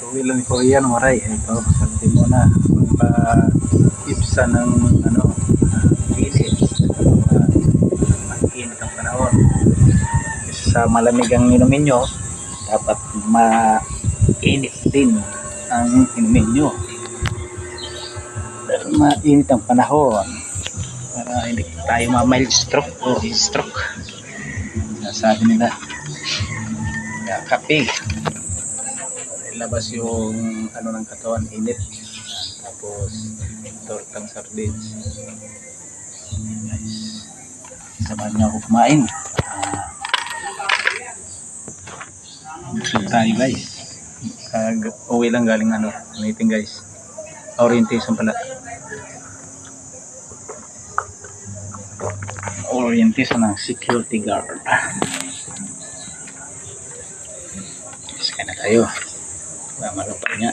Uwi lang ko yan, waray. Ito, sabi mo na. Magpa-ipsa ng ano, init. Uh, Mag-init ang panahon. Kasi sa malamig ang inumin nyo, dapat mainit din ang inumin nyo. Pero mainit ang panahon para hindi tayo ma-mild stroke o heat stroke. Sabi nila, kape. Ilabas yung ano ng katawan, init. Tapos, tortang sardines. Guys, samahan niyo ako kumain. Ah, busog tayo guys. Kag uwi lang galing ano, meeting guys. Orientation pala. Orientation ng security guard. Sakay na tayo. Mamalo pa niya.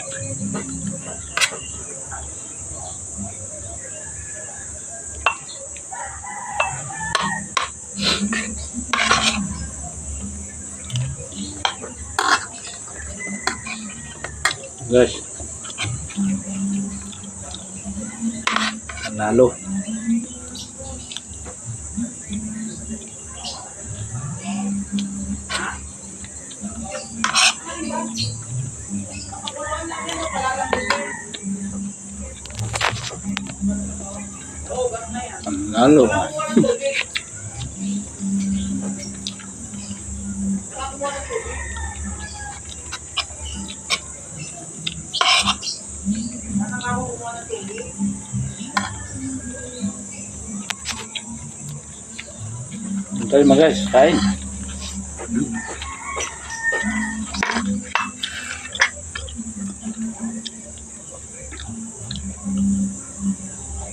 Guys. Panalo. Panalo. Tayo mga guys, kain.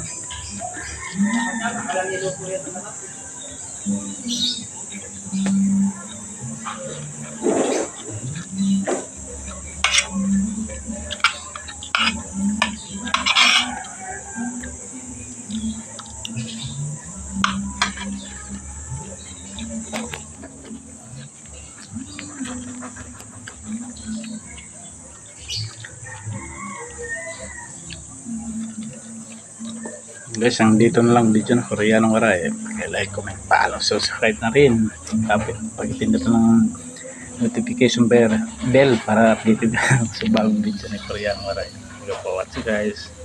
Thank you. Guys, ang dito na lang dito na Koreanong Waray. Pag-like, comment, follow, subscribe na rin. Tapos, pag-pindot ng notification bell, bell para updated sa bagong video ni Koreanong Waray. Thank you for watching guys.